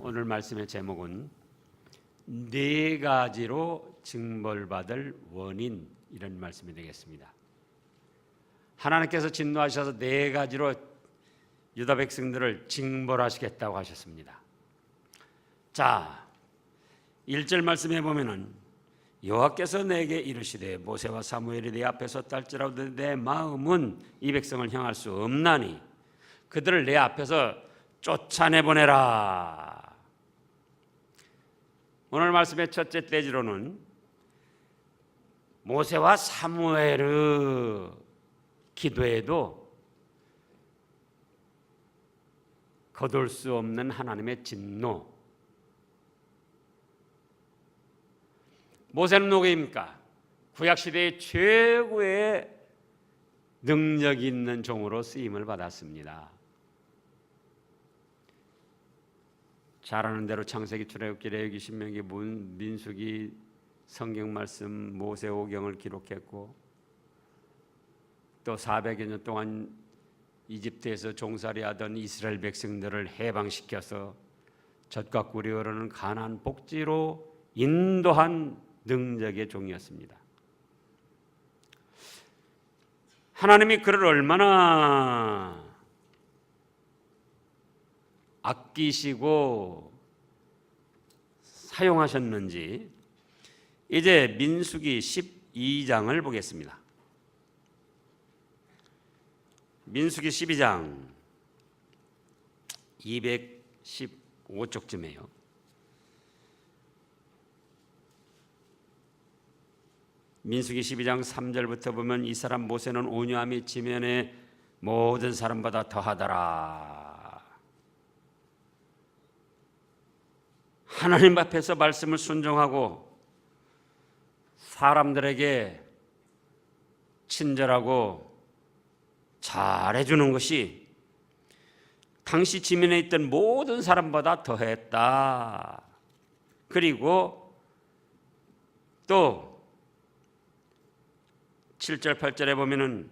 오늘 말씀의 제목은 네 가지로 징벌받을 원인 이런 말씀이 되겠습니다. 하나님께서 진노하셔서 네 가지로 유다 백성들을 징벌하시겠다고 하셨습니다. 자, 1절 말씀해 보면은 여호와께서 내게 이르시되 모세와 사무엘이 내 앞에 섰달지라도 내 마음은 이 백성을 향할 수 없나니 그들을 내 앞에서 쫓아내 보내라. 오늘 말씀의 첫째 떼지로는 모세와 사무엘의 기도에도 거둘 수 없는 하나님의 진노. 모세는 누구입니까? 구약 시대의 최고의 능력 있는 종으로 쓰임을 받았습니다. 잘 아는 대로 창세기 출애굽기 레위기 신명기 문 민수기 성경 말씀 모세 오경을 기록했고 또 400여 년 동안 이집트에서 종살이하던 이스라엘 백성들을 해방시켜서 젖과 꿀이 흐르는 가나안 복지로 인도한 능력의 종이었습니다. 하나님이 그를 얼마나 아끼시고 사용하셨는지 이제 민수기 12장을 보겠습니다. 민수기 12장 215쪽쯤에요. 민수기 12장 3절부터 보면 이 사람 모세는 온유함이 지면에 모든 사람보다 더하더라. 하나님 앞에서 말씀을 순종하고 사람들에게 친절하고 잘해주는 것이 당시 지면에 있던 모든 사람보다 더했다. 그리고 또 7절 8절에 보면은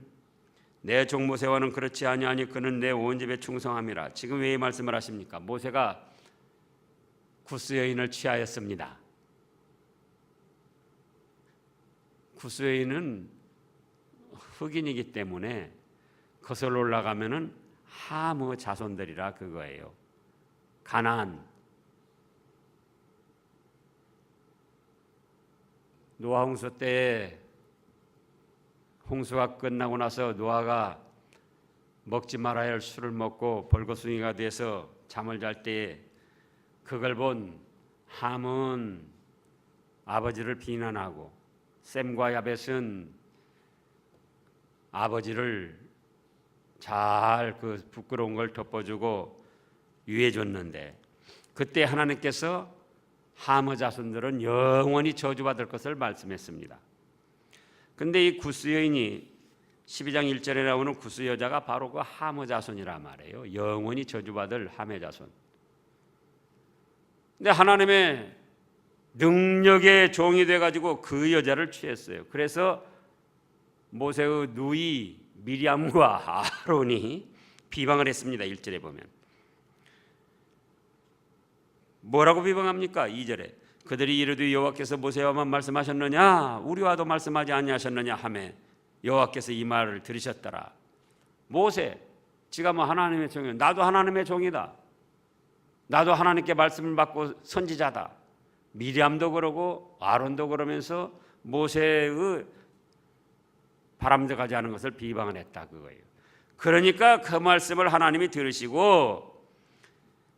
내 종 모세와는 그렇지 아니하니 그는 내 온 집에 충성함이라. 지금 왜 이 말씀을 하십니까? 모세가 구스 여인을 취하였습니다. 구스 여인은 흑인이기 때문에 거슬러 올라가면은 하무 자손들이라 그거예요. 가나안 노아 홍수 때 홍수가 끝나고 나서 노아가 먹지 말아야 할 술을 먹고 벌거숭이가 돼서 잠을 잘 때에 그걸 본 함은 아버지를 비난하고 샘과 야벳은 아버지를 잘 그 부끄러운 걸 덮어주고 유해 줬는데 그때 하나님께서 하머 자손들은 영원히 저주받을 것을 말씀했습니다. 근데 이 구스 여인이 12장 1절에 나오는 구스 여자가 바로 그 하머 자손이라 말이에요. 영원히 저주받을 하머 자손. 근데 하나님의 능력의 종이 돼 가지고 그 여자를 취했어요. 그래서 모세의 누이 미리암과 아론이 비방을 했습니다. 1절에 보면. 뭐라고 비방합니까? 2절에 그들이 이르되 여호와께서 모세와만 말씀하셨느냐 우리와도 말씀하지 아니하셨느냐 하매 여호와께서 이 말을 들으셨더라. 모세 지가 뭐 하나님의 종이 나도 하나님의 종이다. 나도 하나님께 말씀을 받고 선지자다. 미리암도 그러고 아론도 그러면서 모세의 바람직하지 않은 것을 비방을 했다 그거예요. 그러니까 그 말씀을 하나님이 들으시고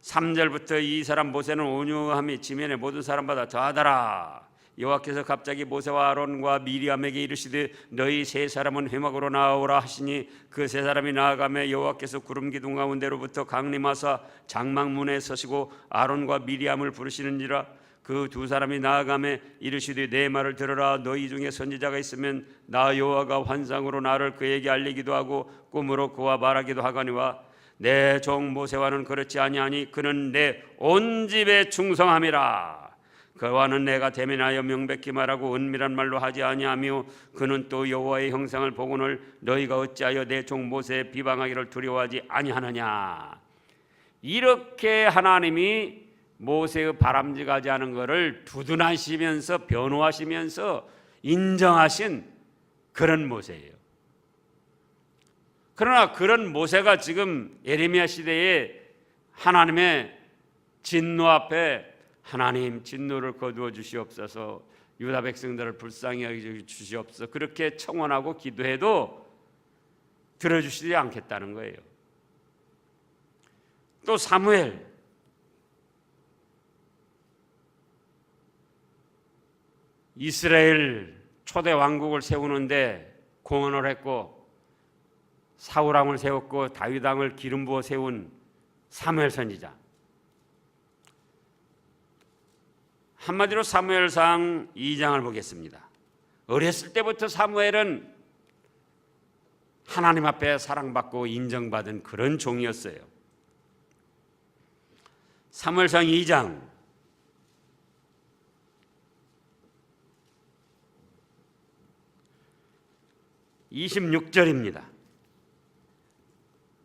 3절부터 이 사람 모세는 온유함이 지면의 모든 사람보다 더하더라. 여호와께서 갑자기 모세와 아론과 미리암에게 이르시되 너희 세 사람은 회막으로 나오라 하시니 그 세 사람이 나아가며 여호와께서 구름 기둥 가운데로부터 강림하사 장막문에 서시고 아론과 미리암을 부르시는지라. 그 두 사람이 나아가며 이르시되 내 말을 들어라. 너희 중에 선지자가 있으면 나 여호와가 환상으로 나를 그에게 알리기도 하고 꿈으로 그와 말하기도 하거니와. 내 종 모세와는 그렇지 아니하니 그는 내 온 집에 충성함이라 그와는 내가 대면하여 명백히 말하고 은밀한 말로 하지 아니하며 그는 또 여호와의 형상을 보고는 너희가 어찌하여 내 종 모세 비방하기를 두려워하지 아니하느냐 이렇게 하나님이 모세의 바람직하지 않은 것을 두둔하시면서 변호하시면서 인정하신 그런 모세예요. 그러나 그런 모세가 지금 예레미야 시대에 하나님의 진노 앞에 하나님 진노를 거두어 주시옵소서 유다 백성들을 불쌍히 여겨 주시옵소서 그렇게 청원하고 기도해도 들어 주시지 않겠다는 거예요. 또 사무엘 이스라엘 초대 왕국을 세우는데 공헌을 했고 사울 왕을 세웠고 다윗 왕을 기름 부어 세운 사무엘 선지자. 한마디로 사무엘상 2장을 보겠습니다. 어렸을 때부터 사무엘은 하나님 앞에 사랑받고 인정받은 그런 종이었어요. 사무엘상 2장 26절입니다.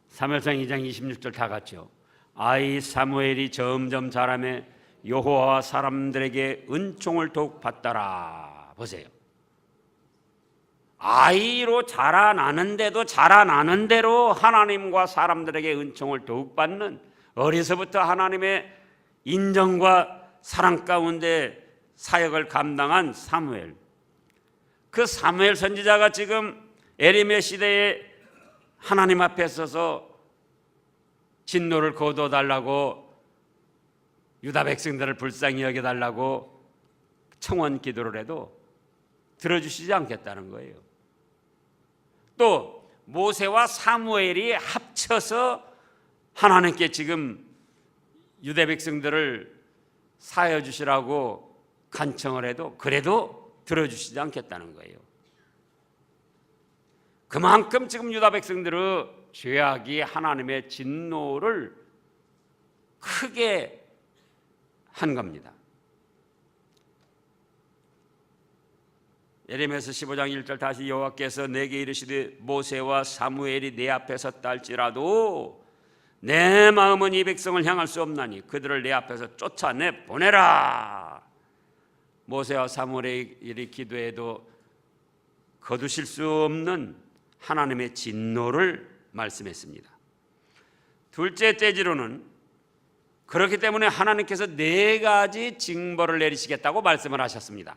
사무엘상 2장 26절 다 같죠. 아이 사무엘이 점점 자라매 여호와와 사람들에게 은총을 더욱 받더라. 보세요. 아이로 자라나는데도 자라나는 대로 하나님과 사람들에게 은총을 더욱 받는 어려서부터 하나님의 인정과 사랑 가운데 사역을 감당한 사무엘. 그 사무엘 선지자가 지금 에리메 시대에 하나님 앞에 서서 진노를 거둬 달라고 유다 백성들을 불쌍히 여겨 달라고 청원 기도를 해도 들어주시지 않겠다는 거예요. 또 모세와 사무엘이 합쳐서 하나님께 지금 유대 백성들을 사여 주시라고 간청을 해도 그래도 들어주시지 않겠다는 거예요. 그만큼 지금 유다 백성들의 죄악이 하나님의 진노를 크게 한 겁니다. 예레미야서 15장 1절 다시 여호와께서 내게 이르시되 모세와 사무엘이 내 앞에 섰다 할지라도 내 마음은 이 백성을 향할 수 없나니 그들을 내 앞에서 쫓아내 보내라. 모세와 사무엘이 기도해도 거두실 수 없는 하나님의 진노를 말씀했습니다. 둘째 째지로는 그렇기 때문에 하나님께서 네 가지 징벌을 내리시겠다고 말씀을 하셨습니다.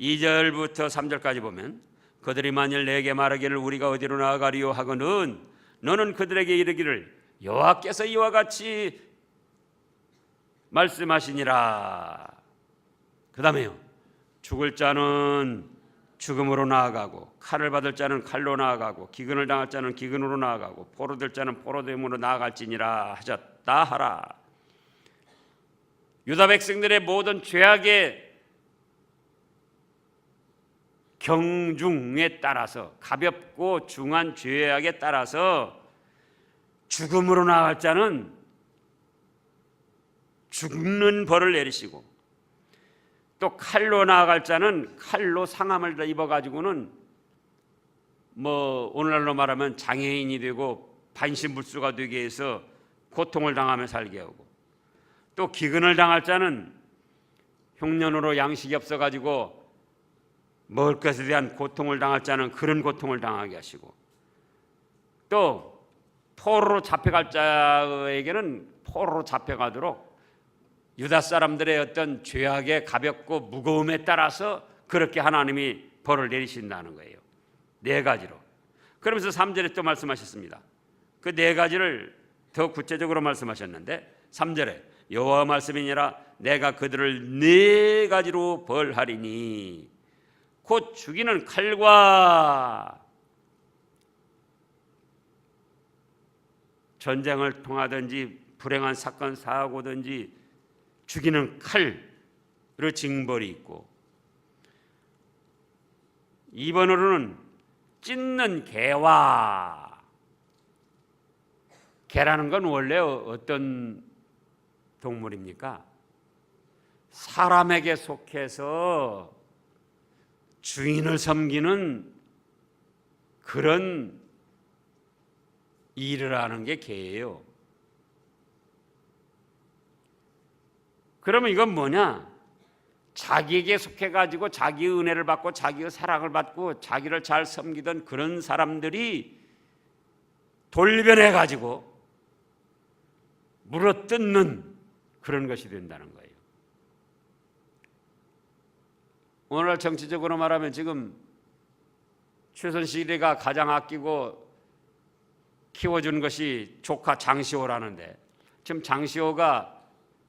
2절부터 3절까지 보면 그들이 만일 내게 말하기를 우리가 어디로 나아가리요 하거는 너는 그들에게 이르기를 여호와께서 이와 같이 말씀하시니라. 그다음에요. 죽을 자는 죽음으로 나아가고 칼을 받을 자는 칼로 나아가고 기근을 당할 자는 기근으로 나아가고 포로 될 자는 포로됨으로 나아갈지니라 하셨다 하라. 유다 백성들의 모든 죄악의 경중에 따라서 가볍고 중한 죄악에 따라서 죽음으로 나아갈 자는 죽는 벌을 내리시고 또 칼로 나아갈 자는 칼로 상함을 입어 가지고는 뭐 오늘날로 말하면 장애인이 되고 반신불수가 되게 해서 고통을 당하며 살게 하고 또 기근을 당할 자는 흉년으로 양식이 없어 가지고 먹을 것에 대한 고통을 당할 자는 그런 고통을 당하게 하시고 또 포로로 잡혀갈 자에게는 포로로 잡혀가도록 유다 사람들의 어떤 죄악의 가볍고 무거움에 따라서 그렇게 하나님이 벌을 내리신다는 거예요. 네 가지로. 그러면서 3절에 또 말씀하셨습니다. 그 네 가지를 더 구체적으로 말씀하셨는데 3절에 여호와 말씀이니라 내가 그들을 네 가지로 벌하리니 곧 죽이는 칼과 전쟁을 통하든지 불행한 사건 사고든지 죽이는 칼으로 징벌이 있고 2번으로는 찢는 개와 개라는 건 원래 어떤 동물입니까? 사람에게 속해서 주인을 섬기는 그런 일을 하는 게 개예요. 그러면 이건 뭐냐? 자기에게 속해 가지고 자기의 은혜를 받고 자기의 사랑을 받고 자기를 잘 섬기던 그런 사람들이 돌변해 가지고 물어뜯는 그런 것이 된다는 거예요. 오늘날 정치적으로 말하면 지금 최순실이가 가장 아끼고 키워준 것이 조카 장시호라는데 지금 장시호가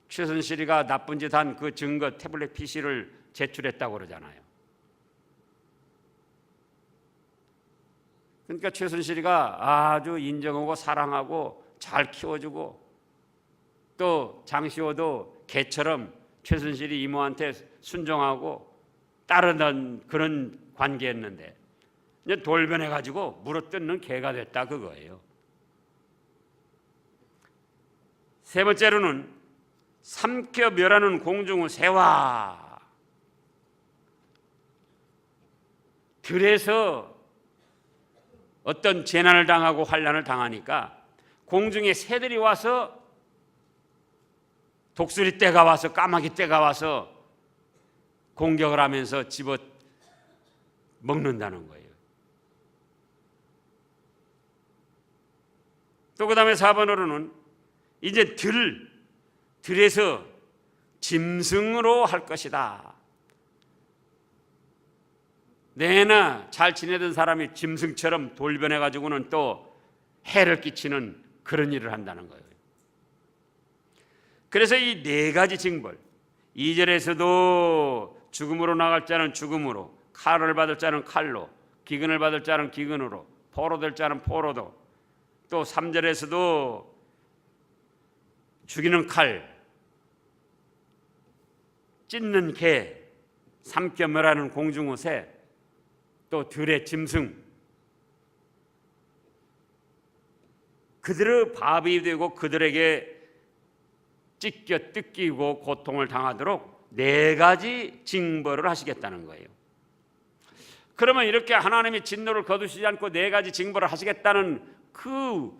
최순실이가 나쁜 짓 한 그 증거 태블릿 PC를 제출했다고 그러잖아요. 그러니까 최순실이가 아주 인정하고 사랑하고 잘 키워주고 또 장시호도 개처럼 최순실이 이모한테 순종하고 따르던 그런 관계였는데 이제 돌변해 가지고 물어뜯는 개가 됐다 그거예요. 세 번째로는 삼켜 멸하는 공중의 새와 들에서 어떤 재난을 당하고 환란을 당하니까 공중에 새들이 와서 독수리 떼가 와서 까마귀 떼가 와서 공격을 하면서 집어 먹는다는 거예요. 또 그 다음에 4번으로는 이제 들 들에서 짐승으로 할 것이다. 내나 잘 지내던 사람이 짐승처럼 돌변해 가지고는 또 해를 끼치는 그런 일을 한다는 거예요. 그래서 이 네 가지 징벌 2절에서도 죽음으로 나갈 자는 죽음으로 칼을 받을 자는 칼로 기근을 받을 자는 기근으로 포로 될 자는 포로도 또 3절에서도 죽이는 칼 찢는 개 삼켜 멸하는 공중어새 또 들의 짐승 그들의 밥이 되고 그들에게 찢겨 뜯기고 고통을 당하도록 네 가지 징벌을 하시겠다는 거예요. 그러면 이렇게 하나님이 진노를 거두시지 않고 네 가지 징벌을 하시겠다는 그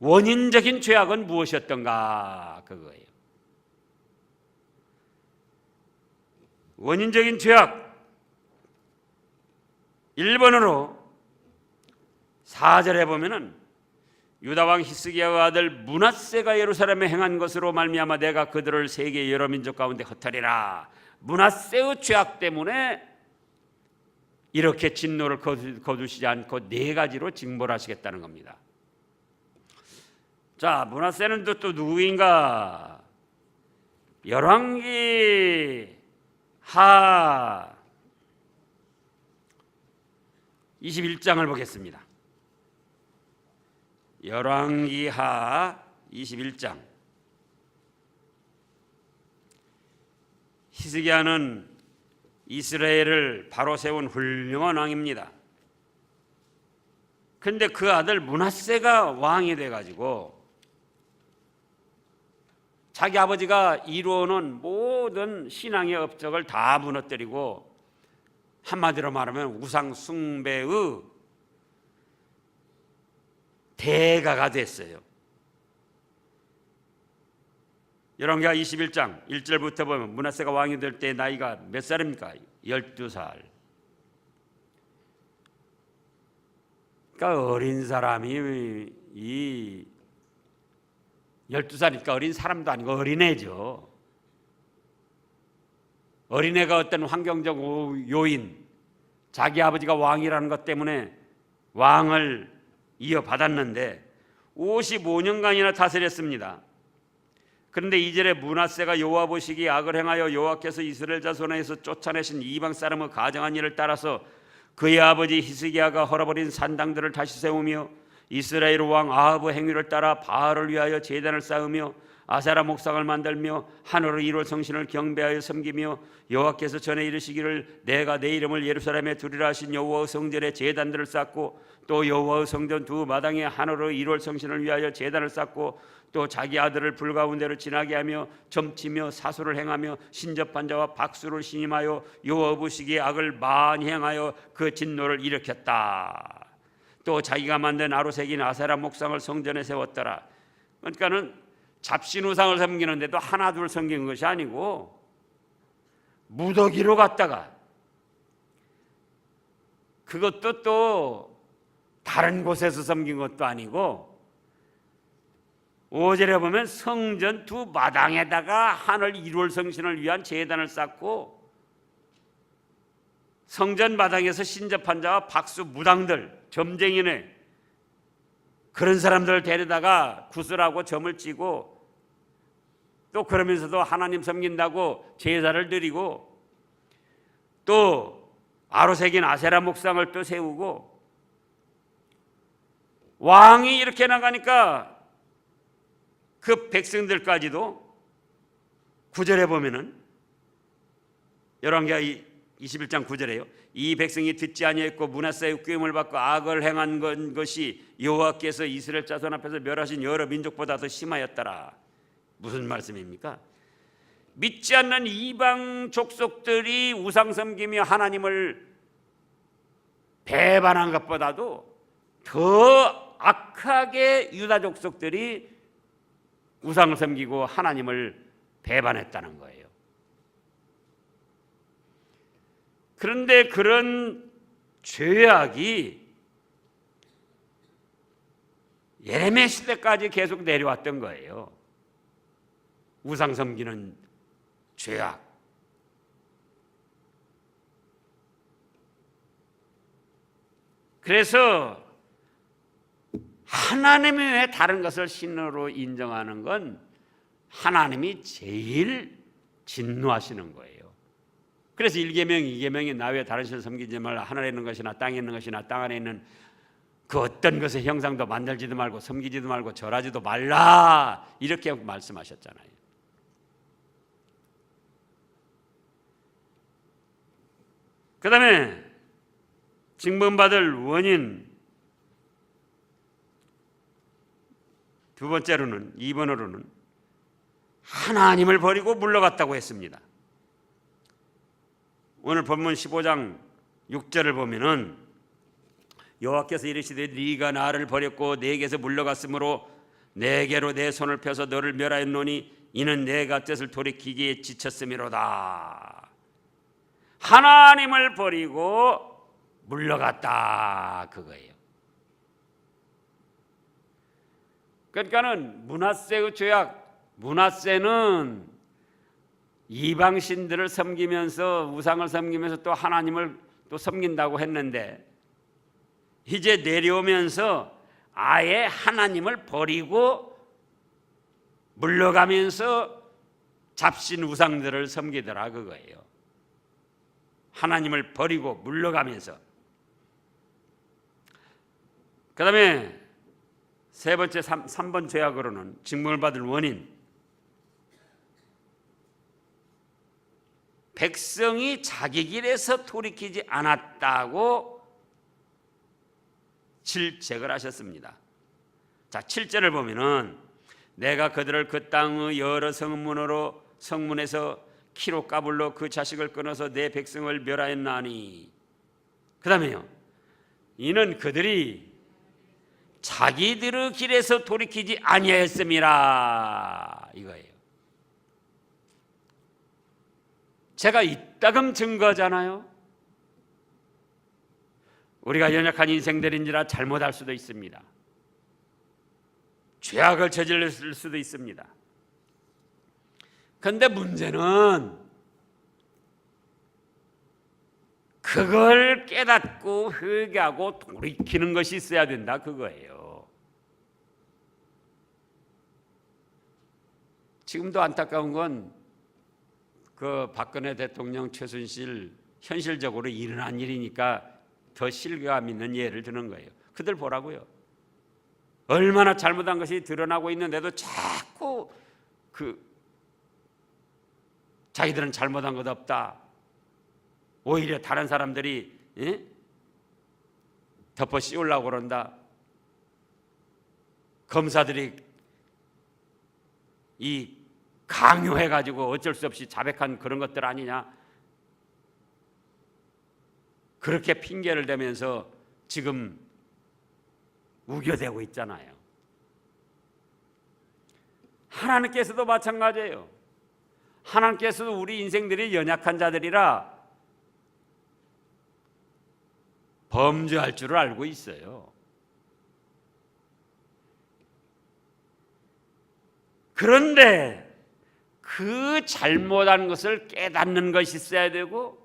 원인적인 죄악은 무엇이었던가 그거예요. 원인적인 죄악 1번으로 4절에 보면은 유다 왕 히스기야의 아들 문하세가 예루살렘에 행한 것으로 말미암아 내가 그들을 세계 여러 민족 가운데 흩어리라. 문하세의 죄악 때문에 이렇게 진노를 거두- 거두시지 않고 네 가지로 징벌하시겠다는 겁니다. 자, 문하세는 또, 또 누구인가? 열왕기 하 21장을 보겠습니다. 열왕기하 21장 히스기야는 이스라엘을 바로 세운 훌륭한 왕입니다. 근데 그 아들 문하세가 왕이 돼 가지고 자기 아버지가 이루어놓은 모든 신앙의 업적을 다 무너뜨리고 한마디로 말하면 우상 숭배의 대가가 됐어요. 열왕기하 21장 1절부터 보면 문하세가 왕이 될 때 나이가 몇 살입니까? 12살. 그러니까 어린 사람이 이 12살이니까 어린 사람도 아니고 어린애죠. 어린애가 어떤 환경적 요인, 자기 아버지가 왕이라는 것 때문에 왕을 이어받았는데 55년간이나 다스렸습니다. 그런데 이절에 문하세가 여호와 보시기 악을 행하여 여호와께서 이스라엘 자손에서 쫓아내신 이방 사람의 가정한 일을 따라서 그의 아버지 히스기야가 헐어버린 산당들을 다시 세우며 이스라엘 왕 아하브 행위를 따라 바알을 위하여 제단을 쌓으며 아사라 목상을 만들며 하늘의 이룰 성신을 경배하여 섬기며 여호와께서 전에 이르시기를 내가 내 이름을 예루살렘에 두리라 하신 여호와의 성전에 제단들을 쌓고 또 여호와의 성전 두 마당에 하늘의 이룰 성신을 위하여 제단을 쌓고 또 자기 아들을 불 가운데로 지나게 하며 점치며 사소를 행하며 신접한 자와 박수를 신임하여 여호와 보시기에 악을 많이 행하여 그 진노를 일으켰다. 또 자기가 만든 아로색인 아세라 목상을 성전에 세웠더라. 그러니까는 잡신 우상을 섬기는데도 하나 둘 섬기는 것이 아니고 무더기로 갔다가 그것도 또 다른 곳에서 섬긴 것도 아니고 오절에 보면 성전 두 마당에다가 하늘 일월 성신을 위한 제단을 쌓고 성전 마당에서 신접한 자와 박수 무당들 점쟁이네. 그런 사람들을 데려다가 구슬하고 점을 찌고 또 그러면서도 하나님 섬긴다고 제사를 드리고 또 아로새긴 아세라 목상을 또 세우고 왕이 이렇게 나가니까 그 백성들까지도 구절에 보면은 열왕기하 21장 9절에요. 이 백성이 듣지 아니했고 문하사의 꾀임을 받고 악을 행한 건- 것이 여호와께서 이스라엘 자손 앞에서 멸하신 여러 민족보다 더 심하였더라. 무슨 말씀입니까? 믿지 않는 이방 족속들이 우상 섬기며 하나님을 배반한 것보다도 더 악하게 유다 족속들이 우상을 섬기고 하나님을 배반했다는 거예요. 그런데 그런 죄악이 예레미야 시대까지 계속 내려왔던 거예요. 우상 섬기는 죄악. 그래서 하나님이 왜 다른 것을 신으로 인정하는 건 하나님이 제일 진노하시는 거예요. 그래서 1계명, 2계명이 나 외에 다른 신을 섬기지 말라. 하늘에 있는 것이나 땅에 있는 것이나 땅 안에 있는 그 어떤 것의 형상도 만들지도 말고 섬기지도 말고 절하지도 말라. 이렇게 말씀하셨잖아요. 그다음에 징벌받을 원인 두 번째로는 2번으로는 하나님을 버리고 물러갔다고 했습니다. 오늘 본문 15장 6절을 보면은 여호와께서 이르시되 네가 나를 버렸고 내게서 물러갔으므로 내게로 내 손을 펴서 너를 멸하였노니 이는 내가 뜻을 돌이키기에 지쳤음이로다. 하나님을 버리고 물러갔다 그거예요. 그러니까는 문하세의 죄악, 문하세는 이방 신들을 섬기면서 우상을 섬기면서 또 하나님을 또 섬긴다고 했는데 이제 내려오면서 아예 하나님을 버리고 물러가면서 잡신 우상들을 섬기더라 그거예요. 하나님을 버리고 물러가면서 그다음에 세 번째 3, 삼번 죄악으로는 직무를 받을 원인 백성이 자기 길에서 돌이키지 않았다고 질책을 하셨습니다. 자, 7절을 보면은 내가 그들을 그 땅의 여러 성문으로 성문에서 키로 까불러 그 자식을 끊어서 내 백성을 멸하였나니 그다음에요. 이는 그들이 자기들의 길에서 돌이키지 아니하였음이라 이거예요. 제가 이따금 증거잖아요. 우리가 연약한 인생들인지라 잘못할 수도 있습니다. 죄악을 저질렀을 수도 있습니다. 근데 문제는 그걸 깨닫고 회개하고 돌이키는 것이 있어야 된다 그거예요. 지금도 안타까운 건 그 박근혜 대통령 최순실 현실적으로 일어난 일이니까 더 실감 있는 예를 드는 거예요. 그들 보라고요. 얼마나 잘못한 것이 드러나고 있는데도 자꾸 그 자기들은 잘못한 것 없다. 오히려 다른 사람들이 예? 덮어 씌우려고 그런다. 검사들이 이 강요해 가지고 어쩔 수 없이 자백한 그런 것들 아니냐. 그렇게 핑계를 대면서 지금 우겨대고 있잖아요. 하나님께서도 마찬가지예요. 하나님께서도 우리 인생들이 연약한 자들이라 범죄할 줄을 알고 있어요. 그런데 그 잘못한 것을 깨닫는 것이 있어야 되고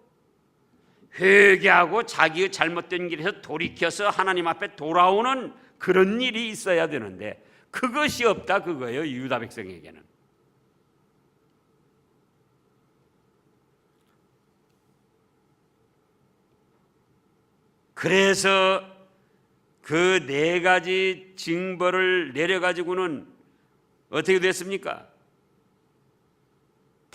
회개하고 자기의 잘못된 길에서 돌이켜서 하나님 앞에 돌아오는 그런 일이 있어야 되는데 그것이 없다 그거예요 유다 백성에게는 그래서 그 네 가지 징벌을 내려 가지고는 어떻게 됐습니까?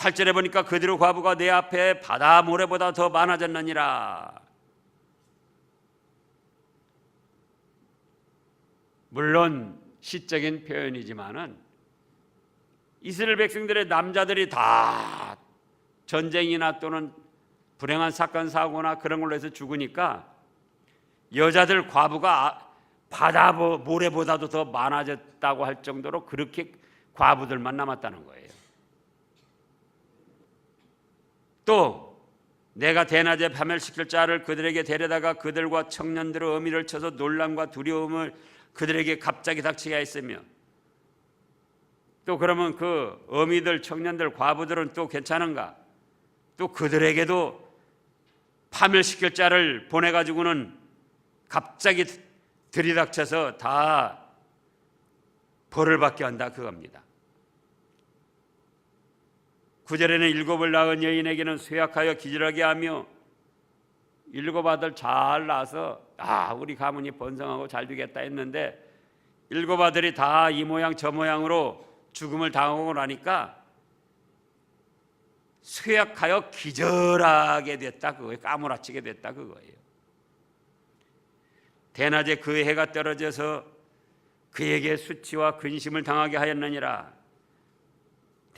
8절에 보니까 그대로 과부가 내 앞에 바다 모래보다 더 많아졌느니라. 물론 시적인 표현이지만은 이스라엘 백성들의 남자들이 다 전쟁이나 또는 불행한 사건 사고나 그런 걸로 해서 죽으니까 여자들 과부가 바다 모래보다도 더 많아졌다고 할 정도로 그렇게 과부들만 남았다는 거예요. 또 내가 대낮에 파멸시킬 자를 그들에게 데려다가 그들과 청년들의 어미를 쳐서 놀람과 두려움을 그들에게 갑자기 닥치게 했으며 또 그러면 그 어미들 청년들 과부들은 또 괜찮은가? 또 그들에게도 파멸시킬 자를 보내 가지고는 갑자기 들이닥쳐서 다 벌을 받게 한다 그겁니다. 구절에는 일곱을 낳은 여인에게는 쇠약하여 기절하게 하며 일곱 아들 잘 낳아서 아 우리 가문이 번성하고 잘 되겠다 했는데 일곱 아들이 다 이 모양 저 모양으로 죽음을 당하고 나니까 쇠약하여 기절하게 됐다 그거예요. 까무라치게 됐다 그거예요. 대낮에 그 해가 떨어져서 그에게 수치와 근심을 당하게 하였느니라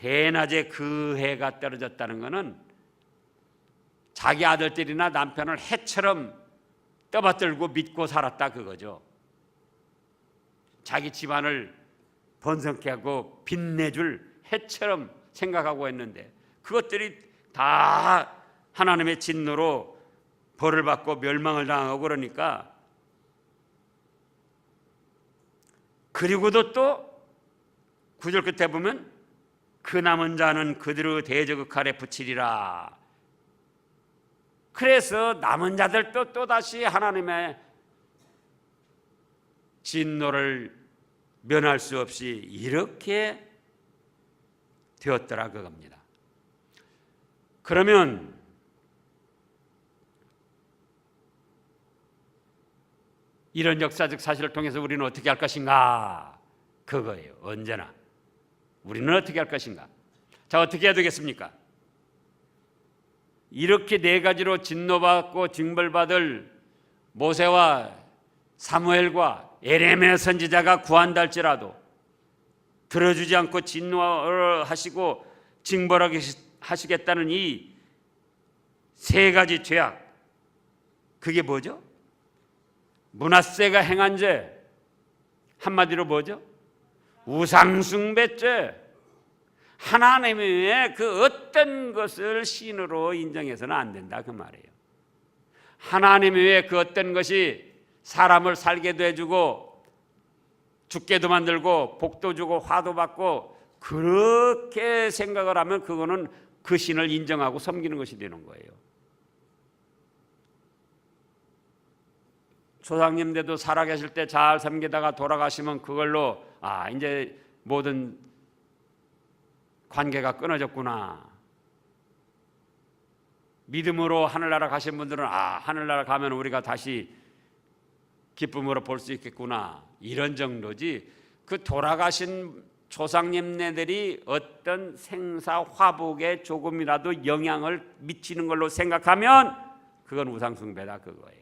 대낮에 그 해가 떨어졌다는 것은 자기 아들들이나 남편을 해처럼 떠받들고 믿고 살았다 그거죠. 자기 집안을 번성케 하고 빛내줄 해처럼 생각하고 했는데 그것들이 다 하나님의 진노로 벌을 받고 멸망을 당하고 그러니까 그리고도 또 구절 끝에 보면 그 남은 자는 그들의 대적의 칼에 붙이리라. 그래서 남은 자들도 또 다시 하나님의 진노를 면할 수 없이 이렇게 되었더라 그겁니다. 그러면 이런 역사적 사실을 통해서 우리는 어떻게 할 것인가? 그거예요. 언제나. 우리는 어떻게 할 것인가? 자, 어떻게 해야 되겠습니까? 이렇게 네 가지로 진노받고 징벌받을 모세와 사무엘과 에레미야 선지자가 구한다 할지라도 들어주지 않고 진노하시고 징벌하게 하시겠다는 이 세 가지 죄악 그게 뭐죠? 문하세가 행한 죄 한마디로 뭐죠? 우상숭배죄 하나님의 그 어떤 것을 신으로 인정해서는 안 된다 그 말이에요. 하나님 외에 그 어떤 것이 사람을 살게도 해주고 죽게도 만들고 복도 주고 화도 받고 그렇게 생각을 하면 그거는 그 신을 인정하고 섬기는 것이 되는 거예요. 조상님들도 살아계실 때 잘 섬기다가 돌아가시면 그걸로 아 이제 모든 관계가 끊어졌구나. 믿음으로 하늘나라 가신 분들은 아 하늘나라 가면 우리가 다시 기쁨으로 볼 수 있겠구나 이런 정도지 그 돌아가신 조상님네들이 어떤 생사 화복에 조금이라도 영향을 미치는 걸로 생각하면 그건 우상숭배다 그거예요.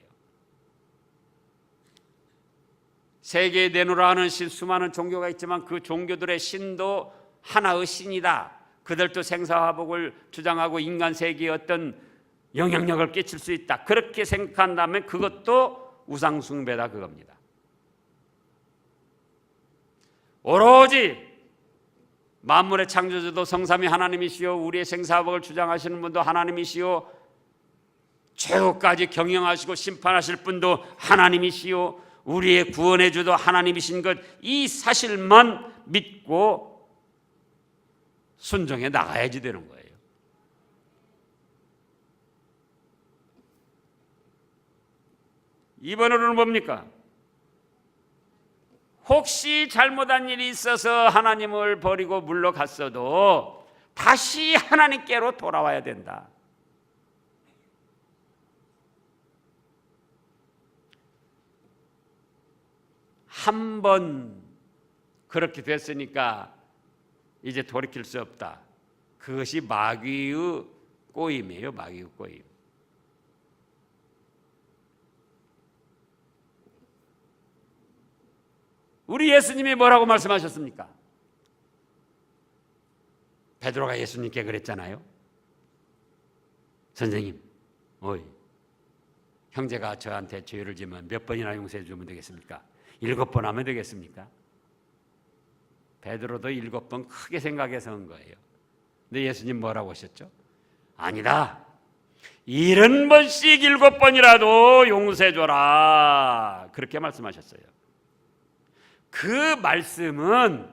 세계에 내놓으라 하는 신 수많은 종교가 있지만 그 종교들의 신도 하나의 신이다. 그들도 생사화복을 주장하고 인간 세계에 어떤 영향력을 끼칠 수 있다. 그렇게 생각한다면 그것도 우상숭배다 그겁니다. 오로지 만물의 창조주도 성삼위 하나님이시요 우리의 생사복을 주장하시는 분도 하나님이시요 최후까지 경영하시고 심판하실 분도 하나님이시요 우리의 구원의 주도 하나님이신 것 이 사실만 믿고 순종해 나가야지 되는 거예요. 이번으로는 뭡니까? 혹시 잘못한 일이 있어서 하나님을 버리고 물러갔어도 다시 하나님께로 돌아와야 된다. 한 번 그렇게 됐으니까 이제 돌이킬 수 없다. 그것이 마귀의 꼬임이에요. 마귀의 꼬임. 우리 예수님이 뭐라고 말씀하셨습니까? 베드로가 예수님께 그랬잖아요. 선생님, 어이, 형제가 저한테 죄를 지면 몇 번이나 용서해 주면 되겠습니까? 일곱 번 하면 되겠습니까? 베드로도 일곱 번 크게 생각해서 한 거예요. 근데 예수님 뭐라고 하셨죠? 아니다. 일흔 번씩 일곱 번이라도 용서해 줘라. 그렇게 말씀하셨어요. 그 말씀은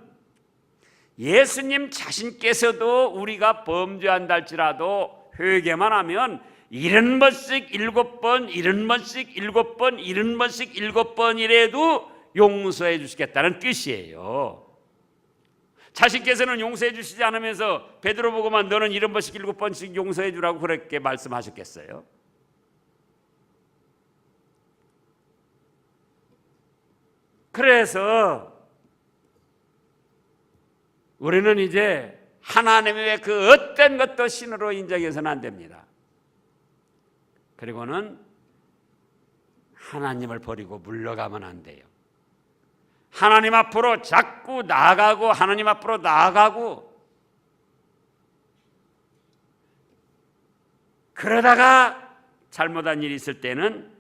예수님 자신께서도 우리가 범죄한다 할지라도 회개만 하면 일흔 번씩 일곱 번, 일흔 번씩 일곱 번, 일흔 번씩 일곱 번이라도 용서해 주시겠다는 뜻이에요. 자신께서는 용서해 주시지 않으면서 베드로 보고만 너는 일흔 번씩 일곱 번씩 용서해 주라고 그렇게 말씀하셨겠어요? 그래서 우리는 이제 하나님의 그 어떤 것도 신으로 인정해서는 안 됩니다. 그리고는 하나님을 버리고 물러가면 안 돼요. 하나님 앞으로 자꾸 나아가고 하나님 앞으로 나아가고 그러다가 잘못한 일이 있을 때는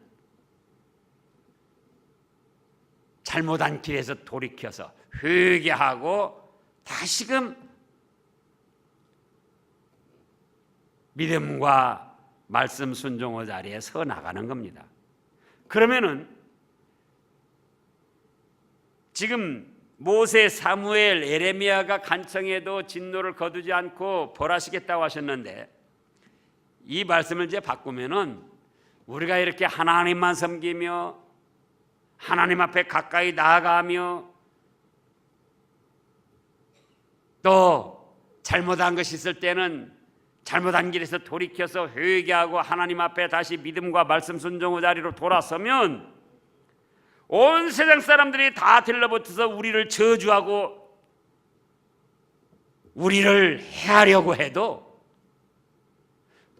잘못한 길에서 돌이켜서 회개하고 다시금 믿음과 말씀 순종의 자리에 서 나가는 겁니다. 그러면은 지금 모세, 사무엘, 에레미야가 간청해도 진노를 거두지 않고 벌하시겠다고 하셨는데 이 말씀을 이제 바꾸면은 우리가 이렇게 하나님만 섬기며 하나님 앞에 가까이 나아가며 또 잘못한 것이 있을 때는 잘못한 길에서 돌이켜서 회개하고 하나님 앞에 다시 믿음과 말씀 순종의 자리로 돌아서면 온 세상 사람들이 다 들러붙어서 우리를 저주하고 우리를 해하려고 해도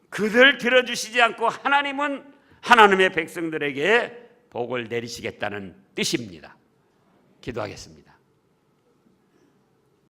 그들 들어주시지 않고 하나님은 하나님의 백성들에게 복을 내리시겠다는 뜻입니다. 기도하겠습니다.